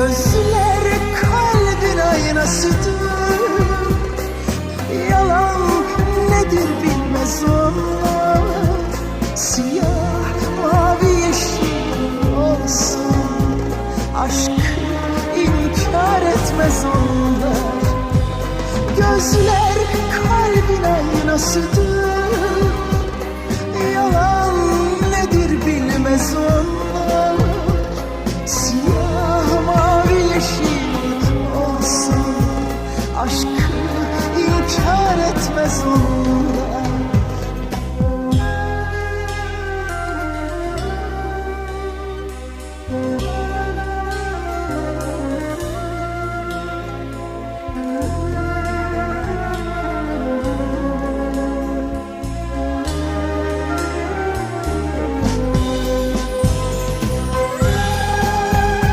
Gözler kalbin aynasıdır. Yalan nedir bilmez onlar Siyah, mavi, yeşil olsun. Aşkı inkar etmez onlar Gözler kalbin aynasıdır aşk.